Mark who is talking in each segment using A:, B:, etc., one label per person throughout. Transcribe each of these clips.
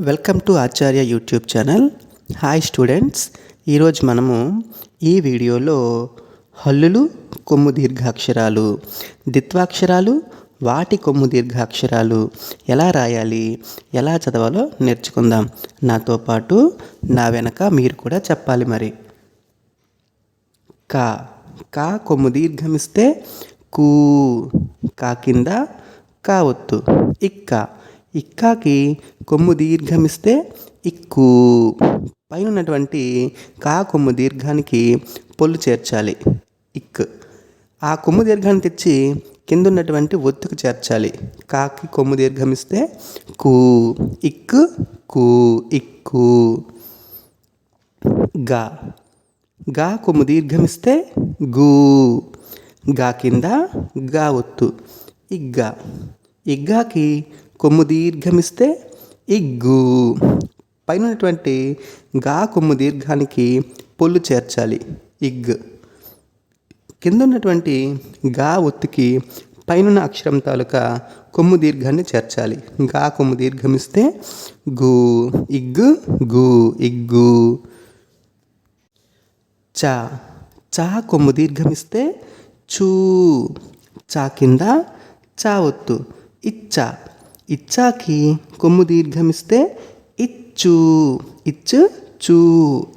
A: Welcome to Acharya YouTube channel. Hi students ఈరోజు మనము ఈ వీడియోలో హల్లులు కొమ్ము దీర్ఘాక్షరాలు. దిత్వాక్షరాలు వాటి కొమ్ము దీర్ఘాక్షరాలు ఎలా రాయాలి ఎలా చదవాలో నేర్చుకుందాం. నాతో పాటు నా వెనక మీరు కూడా చెప్పాలి మరి. కా. కా కొమ్ము దీర్ఘమిస్తే కూ. కా కింద కా ఒత్తు. ఇక్క. ఇక్కాకి కొమ్ము దీర్ఘమిస్తే ఇక్కు. పైన ఉన్నటువంటి కా కొమ్ము దీర్ఘానికి పొల్లు చేర్చాలి. ఇక్. ఆ కొమ్ము దీర్ఘాన్ని తెచ్చి కింద ఉన్నటువంటి ఒత్తుకు చేర్చాలి. కాకి కొమ్ము దీర్ఘమిస్తే కూ. ఇక్ కూ ఇక్కు. గా. గా కొమ్ము దీర్ఘమిస్తే గు. గా కింద గా ఒత్తు. ఇగ్గా. ఇగ్గాకి కొమ్ము దీర్ఘమిస్తే ఇగ్గు. పైన ఉన్నటువంటి గా కొమ్ము దీర్ఘానికి పొల్లు చేర్చాలి. ఇగ్. కింద ఉన్నటువంటి గా ఒత్తికి పైన అక్షరం తాలూకా కొమ్ము దీర్ఘాన్ని చేర్చాలి. గా కొమ్ము దీర్ఘమిస్తే గు. ఇగ్గు గు ఇగ్గు. చా. చా కొమ్ము దీర్ఘమిస్తే చూ. చా కింద చా ఒత్తు. ఇచ్చా. ఇచ్చాకి కొమ్ము దీర్ఘమిస్తే ఇచ్చు ఇచ్చు చూ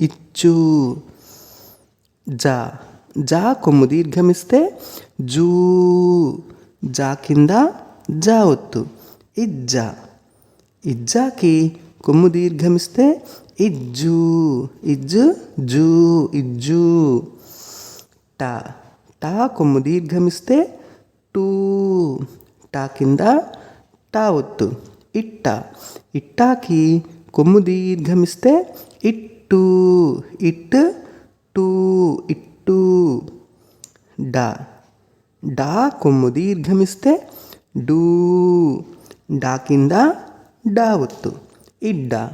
A: ఇచ్చు. జా జా కొమ్ము దీర్ఘమిస్తే జూ జా కింద జా ఒత్తు ఇజ్జా. ఇజ్జాకి కొమ్ము దీర్ఘమిస్తే ఇజ్జు ఇజ్జు జూ ఇజ్జు. టా టా కొమ్ము దీర్ఘమిస్తే టూ టా కింద టా ఒత్తు ఇట్ట. ఇట్టాకి కొమ్ము దీర్ఘమిస్తే ఇట్టు. ఇట్ టూ. ఇట్టు. డా. డా కొమ్ము దీర్ఘమిస్తే డూ. డా కింద డా ఒత్తు ఇడ్డా.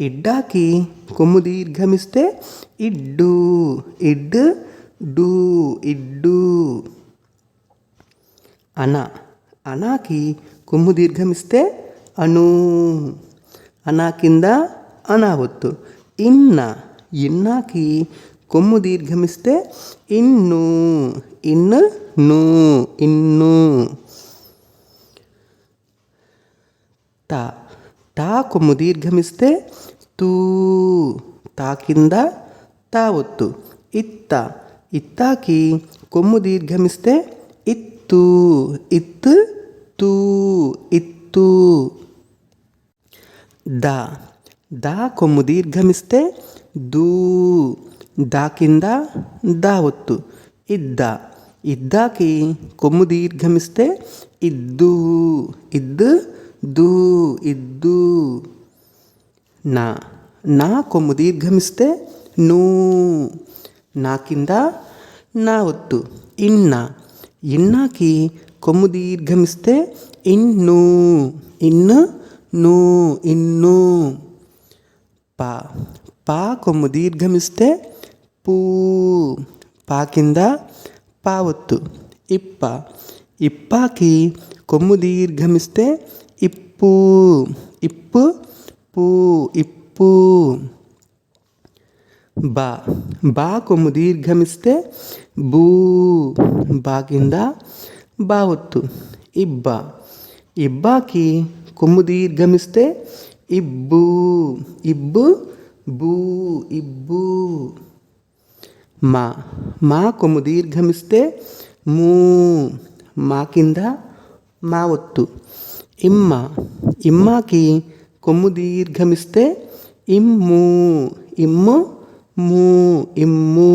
A: ఇడ్డాకి కొమ్ము దీర్ఘమిస్తే ఇడ్డు. ఇడ్ డూ. ఇడ్డు. అనా. అనాకి కొమ్ము దీర్ఘమిస్తే అను అనా కింద అనా ఒత్తు ఇన్న ఇన్నాకి కొమ్ము దీర్ఘమిస్తే ఇన్ను ఇన్ను ను ఇన్ను తా తా కొమ్ము దీర్ఘమిస్తే తూ తా కింద తా ఒత్తు ఇత్త ఇత్తాకి కొమ్ము దీర్ఘమిస్తే ఇత్తు ఇత్ తూ ఇత్తు దా దా కొమ్ము దీర్ఘమిస్తే దూ దా కింద దా ఒత్తు ఇద్ద ఇద్దాకి కొమ్ము దీర్ఘమిస్తే ఇద్దు ఇద్దు దూ ఇద్దు నా నా కొమ్ము దీర్ఘమిస్తే నూ నా కింద నా ఒత్తు ఇన్న ఇన్నాకి కొమ్ము దీర్ఘమిస్తే ఇన్ను ఇన్ను నూ ఇన్ను. పా పా కొమ్ము దీర్ఘమిస్తే పూ. పా కింద పా ఒత్తు ఇప్ప. ఇప్పాకి కొమ్ము దీర్ఘమిస్తే ఇప్పు. ఇప్పు పూ ఇప్పు. బా బా కొమ్ము దీర్ఘమిస్తే బూ. బా కింద బా ఒత్తు ఇబ్బ ఇబ్బాకి కొమ్ము దీర్ఘమిస్తే ఇబ్బు ఇబ్బు బూ ఇబ్బు మా మా కొమ్ము దీర్ఘమిస్తే మూ మా కింద మా ఒత్తు ఇమ్మ ఇమ్మాకి కొమ్ము దీర్ఘమిస్తే ఇమ్ము ఇమ్ము మూ ఇమ్ము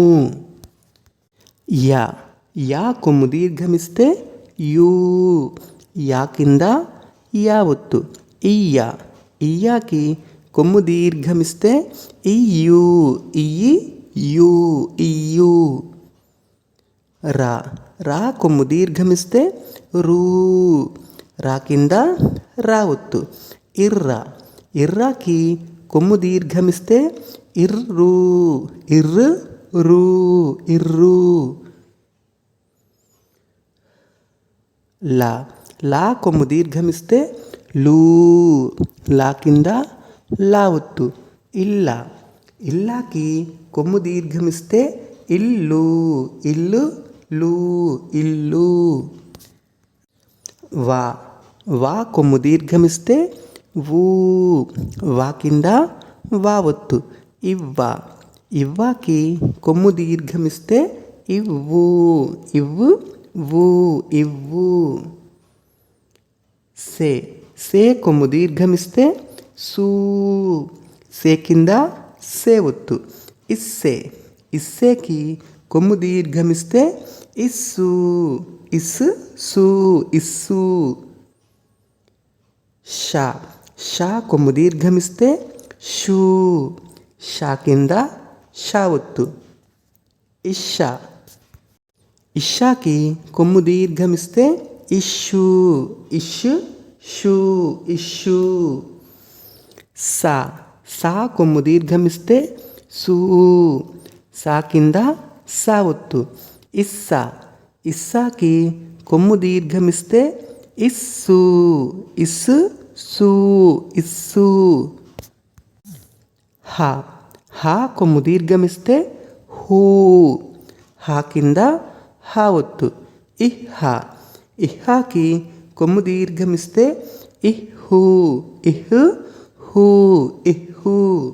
A: యా యా కొమ్ము దీర్ఘమిస్తే యూ యా కింద యా ఒత్తు ఇయ్య ఇయ్యాకి కొమ్ము దీర్ఘమిస్తే ఇయ్యు ఇయ్యి యు ఇయ్యు రా రా కొమ్ము దీర్ఘమిస్తే రూ రా కింద రా ఒత్తు ఇర్ర ఇర్రాకి కొమ్ము దీర్ఘమిస్తే ఇర్రు ఇర్రు రూ ఇర్రు లా. లా కొమ్ము దీర్ఘమిస్తే లూ. లా కింద లా ఒత్తు. ఇల్లా. ఇల్లాకి కొమ్ము దీర్ఘమిస్తే ఇల్లు. ఇల్లు లూ. ఇల్లు. వా. వా కొమ్ము దీర్ఘమిస్తే ఊ వా కింద వా ఒత్తు. ఇవ్వ. ఇవ్వాకి కొమ్ము దీర్ఘమిస్తే ఇవ్వు. ఇవ్వు. వు ఇవ్వు. సే సే కొమ్ము దీర్ఘమిస్తే సూ. సే కింద సే ఒత్తు. ఇస్సే ఇస్సేకి కొమ్ము దీర్ఘమిస్తే ఇస్సు. ఇస్ సు ఇస్సు. షా షా కొమ్ము దీర్ఘమిస్తే షూ. షా కింద షా ఒత్తు. ఇషా ఇషాకి కొమ్ము దీర్ఘమిస్తే ఇష్యూ ఇష్ షూ ఇష్యూ సా సా కొమ్ము దీర్ఘమిస్తే సూ. సా కింద సా ఒత్తు. ఇస్సా ఇస్సాకి కొమ్ము దీర్ఘమిస్తే ఇస్సు ఇస్ సు ఇస్సు. హా హా కొమ్ము దీర్ఘమిస్తే హూ. హా కింద హా ఒత్తు ఇహ్హా ఇహాకి కొమ్ము దీర్ఘమిస్తే ఇహు. ఇహ్ హూ ఇహు.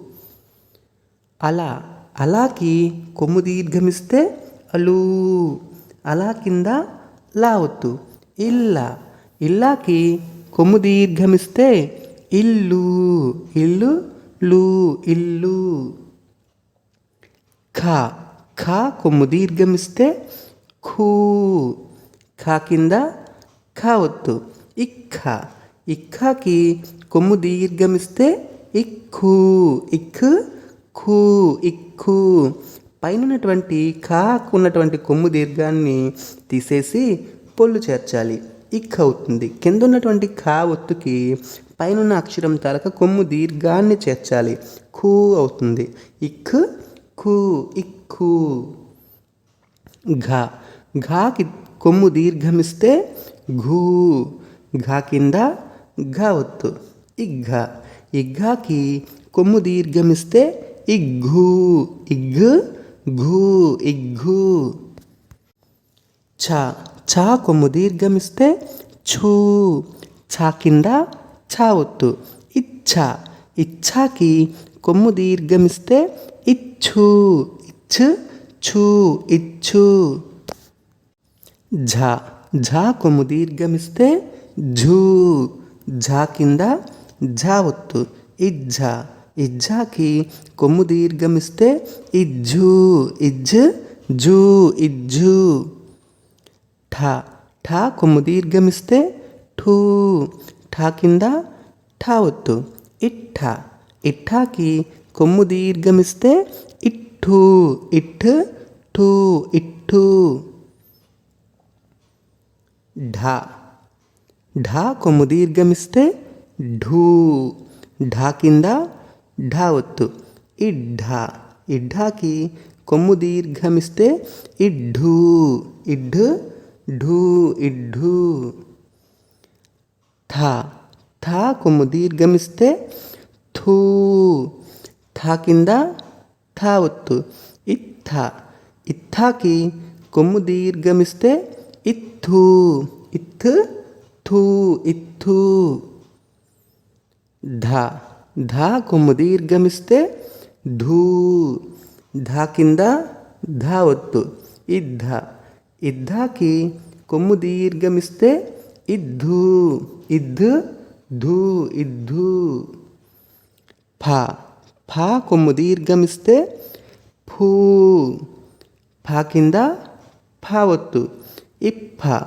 A: అలా అలాకి కొమ్ము దీర్ఘమిస్తే అలూ. అలా కింద లా ఒత్తు ఇల్లా. ఇల్లాకి కొమ్ము దీర్ఘమిస్తే ఇల్లు. ఇల్లు లు ఇల్లు. ఖా. ఖా కొమ్ము దీర్ఘమిస్తే ఖూ ఖా కింద ఖా ఒత్తు. ఇక్క ఇక్కకి కొమ్ము దీర్ఘమిస్తే ఇక్కు ఇక్ ఖూ ఇక్కు పైన ఉన్నటువంటి ఖాకు ఉన్నటువంటి కొమ్ము దీర్ఘాన్ని తీసేసి పొల్లు చేర్చాలి. ఇక్ అవుతుంది. కింద ఉన్నటువంటి ఖా ఒత్తుకి పైన అక్షరం తలక కొమ్ము దీర్ఘాన్ని చేర్చాలి. ఖూ అవుతుంది. ఇక్ ఖూ ఇక్కు ఘా. ఘాకి కొమ్ము దీర్ఘమిస్తే ఘూ ఘా కింద ఘా ఒత్తు ఇగ్ఘ ఇగ్ఘాకి కొమ్ము దీర్ఘమిస్తే ఇగ్ఘూ ఇగ్ ఘూ ఇగ్ఘూ ఛ ఛా కొమ్ము దీర్ఘమిస్తే ఛూ ఛా కింద ఛా ఒత్తు ఇచ్చ ఇచ్ఛాకి కొమ్ము దీర్ఘమిస్తే ఇచ్చు ఇచ్చు ఛూ ఇచ్చు ఝ ఝా కొమ్ము దీర్ఘమిస్తే ఝూ ఝా కింద ఝా ఒత్తు. ఇజ్జ. ఇజ్జాకి కొమ్ము దీర్ఘమిస్తే ఇజ్జు. ఇజ్జ జూ ఇజ్జు. ఠా. ఠా కొమ్ము దీర్ఘమిస్తే ఠూ. ఠా కింద ఠా ఒత్తు. ఇట్ఠ. ఇట్ఠాకి కొమ్ము దీర్ఘమిస్తే ఇట్టు. ఇట్ ఠూ ఇట్టు. ఢా ఢా కొమ్ము దీర్ఘమిస్తే ఢూ ఢా కింద ఢా ఒత్తు. ఇడ్ఢా ఇడ్ఢాకి కొమ్ము దీర్ఘమిస్తే ఇడ్ఢూ ఇడ్ఢ ఢూ ఇడ్ఢూ థా థా కొమ్ము దీర్ఘమిస్తే థూ. థా కింద థా ఒత్తు. ఇత్థ ఇత్థాకి కొమ్ము దీర్ఘమిస్తే ఇత్తు ఇత్ థూ ఇత్తు. ధ ధ కొమ్ము దీర్ఘమిస్తే ధూ. ధా కింద ధా ఒత్తు. ఇద్ధ ఇద్ధాకి కొమ్ము దీర్ఘమిస్తే ఇద్ధు. ఇద్ ధూ ఇద్ధు. ఫా ఫా కొమ్ము దీర్ఘమిస్తే ఫూ. ఫా కింద ఫా ఒత్తు. ఇప్ప.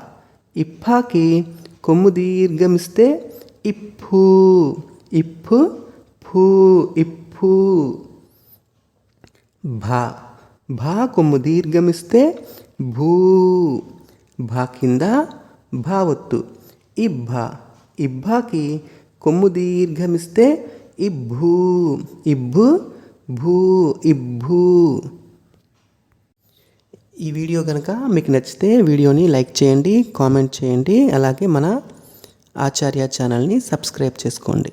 A: ఇప్పాకి కొమ్ము దీర్ఘమిస్తే ఇప్పు. ఇప్పు ఫూ ఇప్పు. భా. భా కొమ్ము దీర్ఘమిస్తే భూ. భా కింద భావత్తు ఇబ్బ. ఇబ్బాకి కొమ్ము దీర్ఘమిస్తే ఇబ్బు. ఇబ్బు భూ ఇబ్బు. ఈ వీడియో కనుక మీకు నచ్చితే వీడియోని లైక్ చేయండి కామెంట్ చేయండి అలాగే మన ఆచార్య ఛానల్ని సబ్స్క్రైబ్ చేసుకోండి.